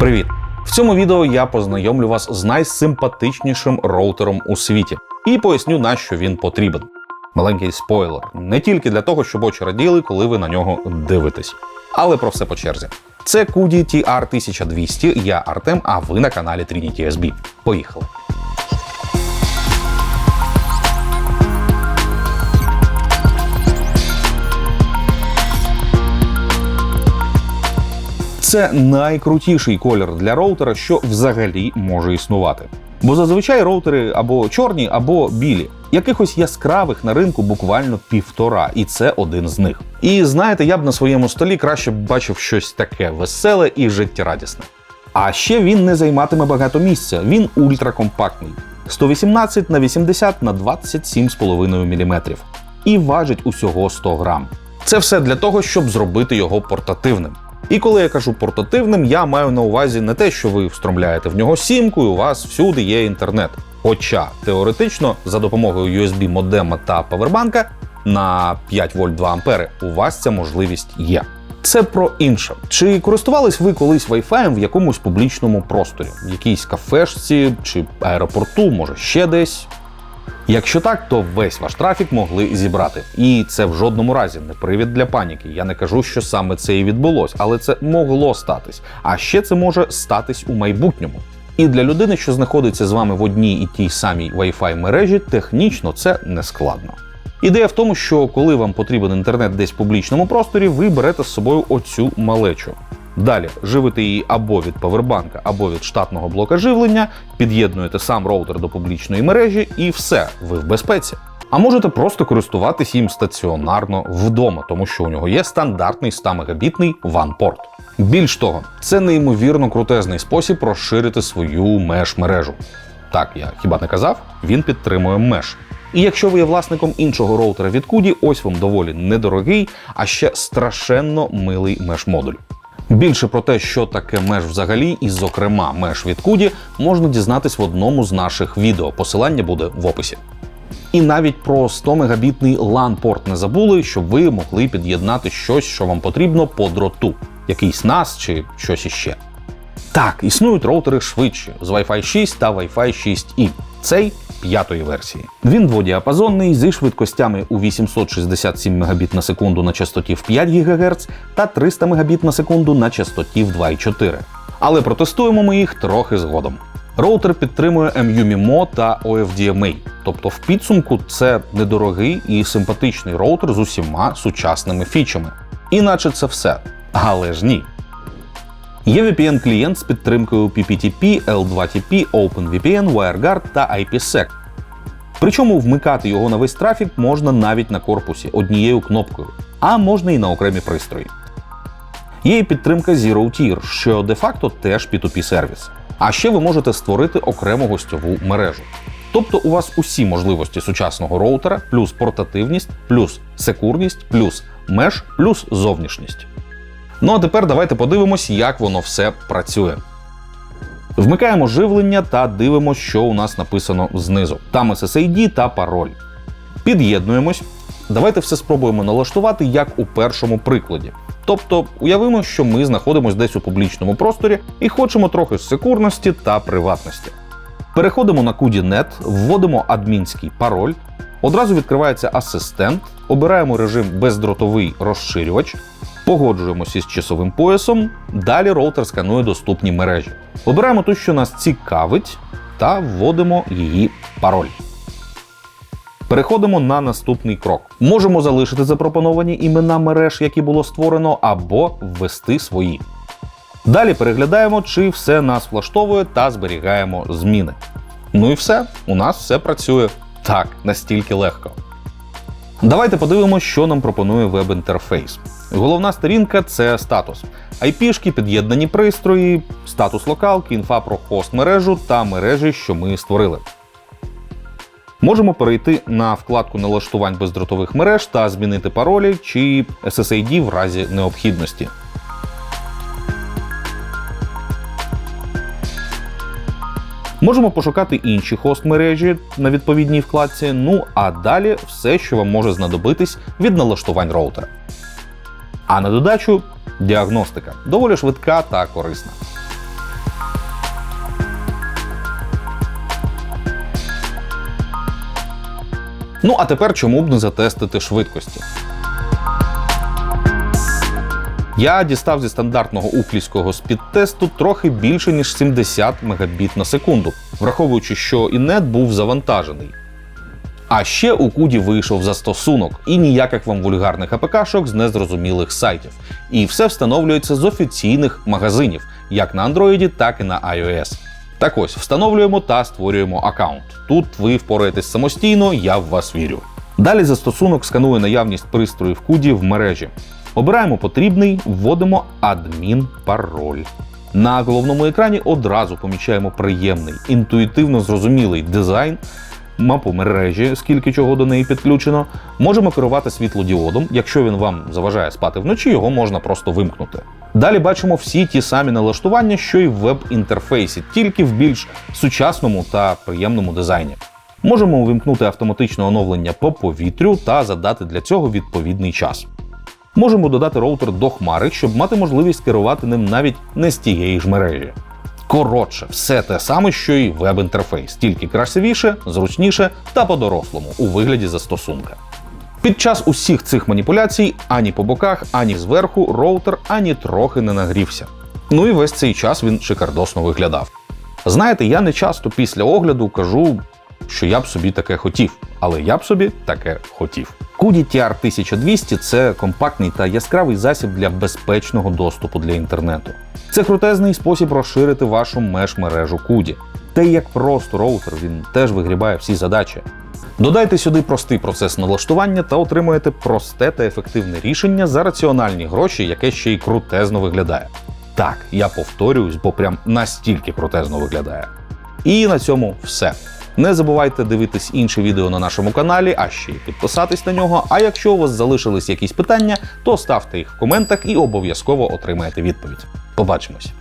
Привіт! В цьому відео я познайомлю вас з найсимпатичнішим роутером у світі і поясню, на що він потрібен. Маленький спойлер, не тільки для того, щоб очі раділи, коли ви на нього дивитесь. Але про все по черзі. Це Kudi TR1200, я Артем, а ви на каналі Trinity SB. Поїхали! Це найкрутіший колір для роутера, що взагалі може існувати. Бо зазвичай роутери або чорні, або білі. Якихось яскравих на ринку буквально півтора, і це один з них. І знаєте, я б на своєму столі краще бачив щось таке веселе і життєрадісне. А ще він не займатиме багато місця, він ультракомпактний. 118 на 80 на 27,5 мм. І важить усього 100 грам. Це все для того, щоб зробити його портативним. І коли я кажу портативним, я маю на увазі не те, що ви встромляєте в нього сімку, і у вас всюди є інтернет. Хоча теоретично за допомогою USB модема та павербанка на 5 вольт 2 ампери у вас ця можливість є. Це про інше. Чи користувались ви колись Wi-Fi в якомусь публічному просторі, в якійсь кафешці чи аеропорту, може ще десь? Якщо так, то весь ваш трафік могли зібрати. І це в жодному разі не привід для паніки. Я не кажу, що саме це і відбулось, але це могло статись. А ще це може статись у майбутньому. І для людини, що знаходиться з вами в одній і тій самій Wi-Fi мережі, технічно це не складно. Ідея в тому, що коли вам потрібен інтернет десь в публічному просторі, ви берете з собою оцю малечу. Далі живите її або від павербанка, або від штатного блока живлення, під'єднуєте сам роутер до публічної мережі, і все, ви в безпеці. А можете просто користуватись їм стаціонарно вдома, тому що у нього є стандартний 100 мегабітний WAN-порт. Більш того, це неймовірно крутезний спосіб розширити свою меш-мережу. Так, я хіба не казав, він підтримує меш. І якщо ви є власником іншого роутера від Kudi, ось вам доволі недорогий, а ще страшенно милий меш-модуль. Більше про те, що таке меш взагалі, і, зокрема, меш від Kudi, можна дізнатись в одному з наших відео. Посилання буде в описі. І навіть про 100 мегабітний LAN-порт не забули, щоб ви могли під'єднати щось, що вам потрібно по дроту, якийсь NAS чи щось іще. Так, існують роутери швидші з Wi-Fi 6 та Wi-Fi 6E. Цей п'ятої версії. Він дводіапазонний зі швидкостями у 867 Мбіт на секунду на частоті в 5 ГГц та 300 Мбіт на секунду на частоті в 2,4. Але протестуємо ми їх трохи згодом. Роутер підтримує MU-MIMO та OFDMA, тобто в підсумку це недорогий і симпатичний роутер з усіма сучасними фічами. Іначе це все. Але ж ні. Є VPN-клієнт з підтримкою PPTP, L2TP, OpenVPN, WireGuard та IPsec. Причому вмикати його на весь трафік можна навіть на корпусі однією кнопкою, а можна і на окремі пристрої. Є і підтримка Zero Tier, що де-факто теж P2P сервіс. А ще ви можете створити окрему гостьову мережу. Тобто у вас усі можливості сучасного роутера, плюс портативність, плюс секурність, плюс меш, плюс зовнішність. Ну а тепер давайте подивимось, як воно все працює. Вмикаємо живлення та дивимося, що у нас написано знизу. Там SSID та пароль. Під'єднуємось. Давайте все спробуємо налаштувати, як у першому прикладі. Тобто, уявимо, що ми знаходимося десь у публічному просторі і хочемо трохи секурності та приватності. Переходимо на Kudi.net, вводимо адмінський пароль. Одразу відкривається асистент, обираємо режим бездротовий розширювач, погоджуємося із часовим поясом. Далі роутер сканує доступні мережі. Обираємо ту, що нас цікавить, та вводимо її пароль. Переходимо на наступний крок. Можемо залишити запропоновані імена мереж, які було створено, або ввести свої. Далі переглядаємо, чи все нас влаштовує та зберігаємо зміни. Ну і все, у нас все працює так, настільки легко. Давайте подивимося, що нам пропонує веб-інтерфейс. Головна сторінка це статус. IP-шки, під'єднані пристрої, статус локалки, інфа про хост мережу та мережі, що ми створили. Можемо перейти на вкладку налаштувань бездротових мереж та змінити паролі чи SSID в разі необхідності. Можемо пошукати інші хост мережі на відповідній вкладці, ну а далі все, що вам може знадобитись від налаштувань роутера. А на додачу діагностика доволі швидка та корисна. Ну а тепер чому б не затестити швидкості? Я дістав зі стандартного уклійського спідтесту трохи більше ніж 70 Мбіт на секунду, враховуючи, що і нет був завантажений. А ще у куді вийшов застосунок і ніяких вам вульгарних АПК-шок з незрозумілих сайтів. І все встановлюється з офіційних магазинів, як на Android, так і на iOS. Так ось, встановлюємо та створюємо аккаунт. Тут ви впораєтесь самостійно, я в вас вірю. Далі застосунок сканує наявність пристроїв куді в мережі. Обираємо потрібний, вводимо адмін-пароль. На головному екрані одразу помічаємо приємний, інтуїтивно зрозумілий дизайн, мапу мережі, скільки чого до неї підключено. Можемо керувати світлодіодом. Якщо він вам заважає спати вночі, його можна просто вимкнути. Далі бачимо всі ті самі налаштування, що й в веб-інтерфейсі, тільки в більш сучасному та приємному дизайні. Можемо увімкнути автоматичне оновлення по повітрю та задати для цього відповідний час. Можемо додати роутер до хмари, щоб мати можливість керувати ним навіть не з тієї ж мережі. Коротше, все те саме, що й веб-інтерфейс, тільки красивіше, зручніше та по-дорослому у вигляді застосунка. Під час усіх цих маніпуляцій ані по боках, ані зверху роутер ані трохи не нагрівся. Ну і весь цей час він шикардосно виглядав. Знаєте, я не часто після огляду кажу, що я б собі таке хотів, але я б собі таке хотів. Куді TR 1200 це компактний та яскравий засіб для безпечного доступу для інтернету. Це крутезний спосіб розширити вашу меж-мережу Куді. Та й як просто роутер він теж вигрібає всі задачі. Додайте сюди простий процес налаштування та отримуєте просте та ефективне рішення за раціональні гроші, яке ще й крутезно виглядає. Так, я повторююсь, бо прям настільки крутезно виглядає. І на цьому все. Не забувайте дивитись інші відео на нашому каналі, а ще й підписатись на нього. А якщо у вас залишились якісь питання, то ставте їх в коментах і обов'язково отримаєте відповідь. Побачимось!